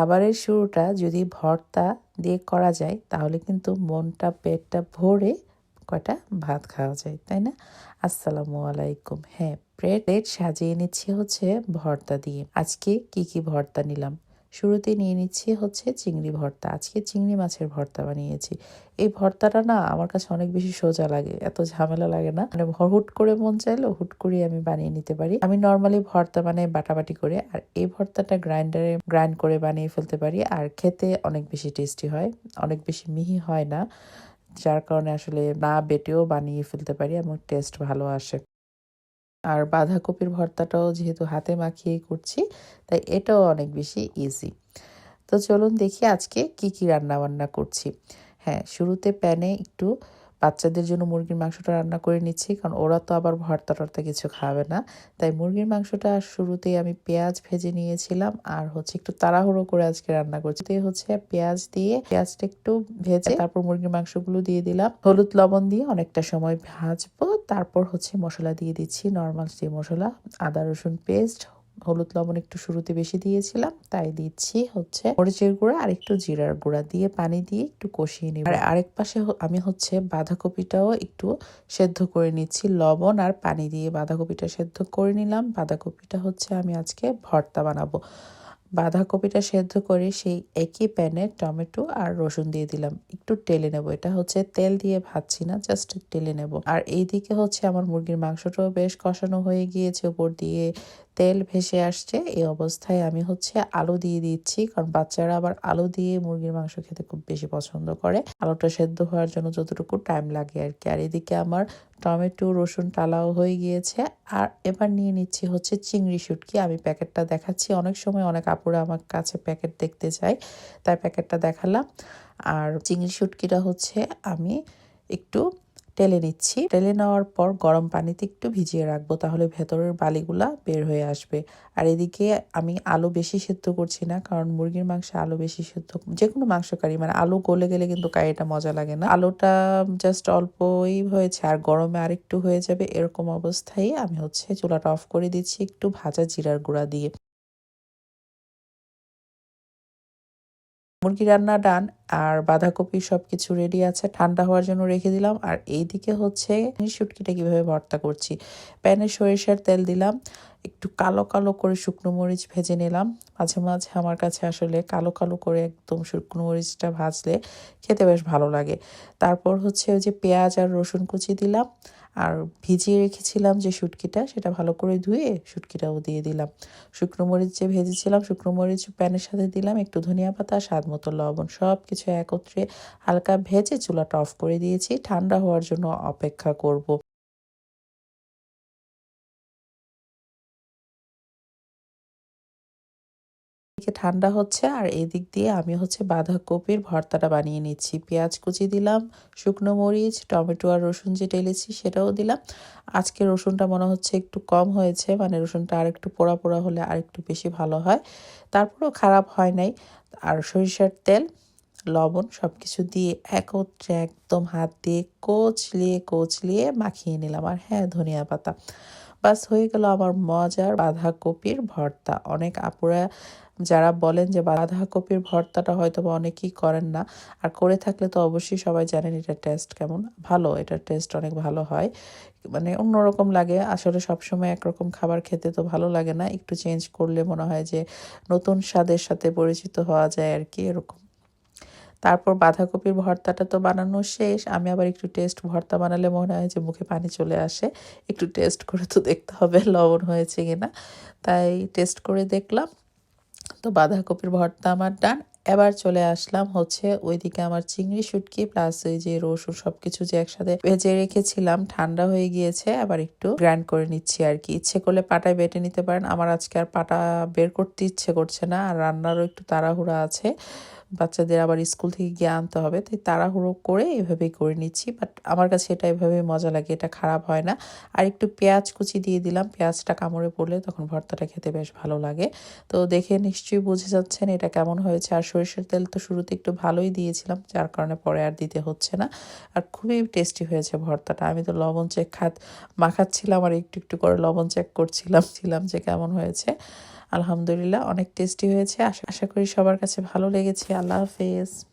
খাবারের শুরুটা যদি ভর্তা দিয়ে করা যায়, তাহলে কিন্তু মনটা, পেটটা ভরে কয়টা? ভাত খাওয়া যায়, তাই না? আসসালামু আলাইকুম। হ্যাঁ প্লেট সাজিয়ে নিচ্ছি হচ্ছে ভর্তা দিয়ে। আজকে কি কি ভর্তা নিলাম? শুরুতে নিয়ে নিচ্ছি হচ্ছে চিংড়ি ভর্তা। আজকে চিংড়ি মাছের ভর্তা বানিয়েছি। এই ভর্তাটা না আমার কাছে অনেক বেশি সোজা লাগে, এত ঝামেলা লাগে না। মানে হুট করে মন চাইলো, হুট করে আমি বানিয়ে নিতে পারি। আমি নর্মালি ভর্তা বানাই বাটাবাটি করে, আর এই ভর্তাটা গ্রাইন্ডারে গ্রাইন্ড করে বানিয়ে ফেলতে পারি, আর খেতে অনেক বেশি টেস্টি হয়, অনেক বেশি মিহি হয় না। যার কারণে আসলে না বেটেও বানিয়ে ফেলতে পারি এবং টেস্ট ভালো আসে। আর বাঁধাকপির ভর্তাটাও যেহেতু হাতে মাখিয়ে করছি, তাই এটাও অনেক বেশি ইজি তো চলুন দেখি আজকে কি কি রান্না বান্না করছি। হ্যাঁ শুরুতে প্যানে একটু বাচ্চাদের জন্য মুরগির মাংসটা রান্না করে নিচ্ছি, কারণ ওরা তো আবার ভর্তা টর্তা কিছু খাবে না। তাই মুরগির মাংসটা শুরুতেই আমি পেঁয়াজ ভেজে নিয়েছিলাম আর হচ্ছে একটু তাড়াহুড়ো করে আজকে রান্না করছি। তো হচ্ছে পেঁয়াজ দিয়ে পেঁয়াজটা একটু ভেজে তারপর মুরগির মাংসগুলো দিয়ে দিলাম। হলুদ লবণ দিয়ে অনেকটা সময় ভাজবো, তারপর হচ্ছে মশলা দিয়ে দিচ্ছি, নর্মাল যে মশলা, আদা, রসুন পেস্ট হলুদ লবণ একটু শুরুতে বেশি দিয়েছিলাম, তাই দিচ্ছি হচ্ছে মরিচের গুঁড়া আর একটু জিরার গুঁড়া দিয়ে পানি দিয়ে একটু কষিয়ে নিব। আর আরেক পাশে আমি হচ্ছে বাঁধাকপিটাও একটু সেদ্ধ করে নিচ্ছি। লবণ আর পানি দিয়ে বাঁধাকপিটা সেদ্ধ করে নিলাম। বাঁধাকপিটা হচ্ছে আমি আজকে ভর্তা বানাবো। বাঁধাকপিটা সেদ্ধ করে সেই একই প্যানে টমেটো আর রসুন দিয়ে দিলাম। একটু টেলে নেব। এটা হচ্ছে তেল দিয়ে ভাজছি না, জাস্ট টেলে নেব। আর এইদিকে হচ্ছে আমার মুরগির মাংসটাও বেশ কষানো হয়ে গিয়েছে। উপর দিয়ে তেল ভেসে আসছে, এই অবস্থায় আমি হচ্ছে আলু দিয়ে দিচ্ছি। কারণ বাচ্চারা আবার আলু দিয়ে মুরগির মাংস খেতে খুব বেশি পছন্দ করে। আলুটা সেদ্ধ হওয়ার জন্য যতটুকু টাইম লাগে আর কি আর এদিকে আমার টমেটো, রসুন টালাও হয়ে গিয়েছে। আর এবার নিয়ে নিচ্ছি হচ্ছে চিংড়ি শুটকি। আমি প্যাকেটটা দেখাচ্ছি। অনেক সময় অনেক আপুরা আমার কাছে প্যাকেট দেখতে চাই তাই প্যাকেটটা দেখালাম। আর চিংড়ি শুটকিটা হচ্ছে আমি একটু টেলে নিচ্ছি। টেলে নেওয়ার পর গরম পানিতে একটু ভিজিয়ে রাখব, তাহলে ভেতরের বালিগুলা বের হয়ে আসবে। আর এদিকে আমি আলু বেশি সেদ্ধ করছি না, কারণ মুরগির মাংসে আলু বেশি সেদ্ধ যে কোনো মাংস কারি মানে আলু গলে গেলে কিন্তু কারিটা মজা লাগে না। আলুটা জাস্ট অল্পই হয়েছে, আর গরমে আরেকটু হয়ে যাবে, এরকম অবস্থায় আমি হচ্ছে চুলাটা অফ করে দিচ্ছি একটু ভাজা জিরার গুঁড়া দিয়ে। মুরগি রান্না ডান, আর বাঁধাকপি সব কিছু রেডি আছে। ঠান্ডা হওয়ার জন্য রেখে দিলাম। আর এইদিকে হচ্ছে শুটকিটা কীভাবে ভর্তা করছি? প্যানে সরিষার তেল দিলাম। একটু কালো কালো করে শুকনো মরিচ ভেজে নিলাম। মাঝে মাঝে আমার কাছে আসলে কালো কালো করে একদম শুকনো মরিচটা ভাজলে খেতে বেশ ভালো লাগে। তারপর হচ্ছে ওই যে পেঁয়াজ আর রসুন কুচি দিলাম আর ভিজিয়ে রেখেছিলাম যে শুটকিটা, সেটা ভালো করে ধুয়ে শুটকিটাও দিয়ে দিলাম। শুকনো মরিচ যে ভেজেছিলাম, শুকনো মরিচ প্যানের সাথে দিলাম, একটু ধনিয়া পাতা, স্বাদ মতো লবণ সব কিছু একত্রে হালকা ভেজে চুলাটা অফ করে দিয়েছি। ঠান্ডা হওয়ার জন্য অপেক্ষা করব। এদিকে ঠান্ডা হচ্ছে আর এদিক দিয়ে আমি হচ্ছে বাঁধাকপির ভর্তাটা বানিয়ে নিচ্ছি। পেঁয়াজ কুচি দিলাম, শুকনো মরিচ, টমেটো আর রসুন যে টেলেছি সেটাও দিলাম। আজকে রসুনটা মনে হচ্ছে একটু কম হয়েছে মানে রসুনটা আর একটু পোড়া পোড়া হলে আর একটু বেশি ভালো হয়। তারপরেও খারাপ হয় নাই। আর সরিষার তেল, লবণ সব কিছু দিয়ে একত্রে একদম হাত দিয়ে কোচলিয়ে কোচলিয়ে মাখিয়ে নিলাম। আর হ্যাঁ ধনিয়া পাতা। বাস হয়ে গেল আমার মজার বাঁধাকপির ভর্তা। অনেক আপুরা যারা বলেন যে বাঁধাকপির ভর্তাটা হয়তো বা অনেকেই করেন না। আর করে থাকলে তো অবশ্যই সবাই জানেন এটার টেস্ট কেমন। ভালো, এটার টেস্ট অনেক ভালো হয়। মানে অন্যরকম লাগে। আসলে সবসময় একরকম খাবার খেতে তো ভালো লাগে না। একটু চেঞ্জ করলে মনে হয় যে নতুন স্বাদের সাথে পরিচিত হওয়া যায় আর কি, এরকম। তারপর বাঁধাকপির ভর্তাটা তো বানানো শেষ। আমি আবার একটু টেস্ট ভর্তা বানালে মনে হয় যে মুখে পানি চলে আসে। একটু টেস্ট করে তো দেখতে হবে লবণ হয়েছে কিনা। তাই টেস্ট করে দেখলাম। তো বাঁধাকপির ভর্তা আমার ডান এবার চলে আসলাম হচ্ছে ওইদিকে আমার চিংড়ি শুটকি প্লাস ওই যে রসুন সবকিছু যে একসাথে ভেজে রেখেছিলাম, ঠান্ডা হয়ে গিয়েছে। আবার একটু গ্রাইন্ড করে নিচ্ছি আর কি। ইচ্ছে করলে পাটায় বেটে নিতে পারেন। আমার আজকে আর পাটা বের করতে ইচ্ছে করছে না। আর রান্নারও একটু তাড়াহুড়া আছে। বাচ্চাদের আবার স্কুল থেকে গিয়ে আনতে হবে। তাই তাড়াহুড়ো করে এভাবেই করে নিচ্ছি। বাট আমার কাছে এটা এভাবে মজা লাগে, এটা খারাপ হয় না। আর একটু পেঁয়াজ কুচি দিয়ে দিলাম। পেঁয়াজটা কামড়ে পড়লে তখন ভর্তাটা খেতে বেশ ভালো লাগে। তো দেখে নিশ্চয়ই বুঝে যাচ্ছেন এটা কেমন হয়েছে। আর সরিষার তেল তো শুরুতে একটু ভালোই দিয়েছিলাম, যার কারণে পরে আর দিতে হচ্ছে না। আর খুবই টেস্টি হয়েছে ভর্তাটা। আমি তো লবণ চেক খাত, মাখাচ্ছিলাম আর একটু একটু করে লবণ চেক করছিলাম, ছিলাম যে কেমন হয়েছে। আলহামদুলিল্লাহ, অনেক টেস্টি হয়েছে। আশা আশা করি সবার কাছে ভালো লেগেছে। Love is.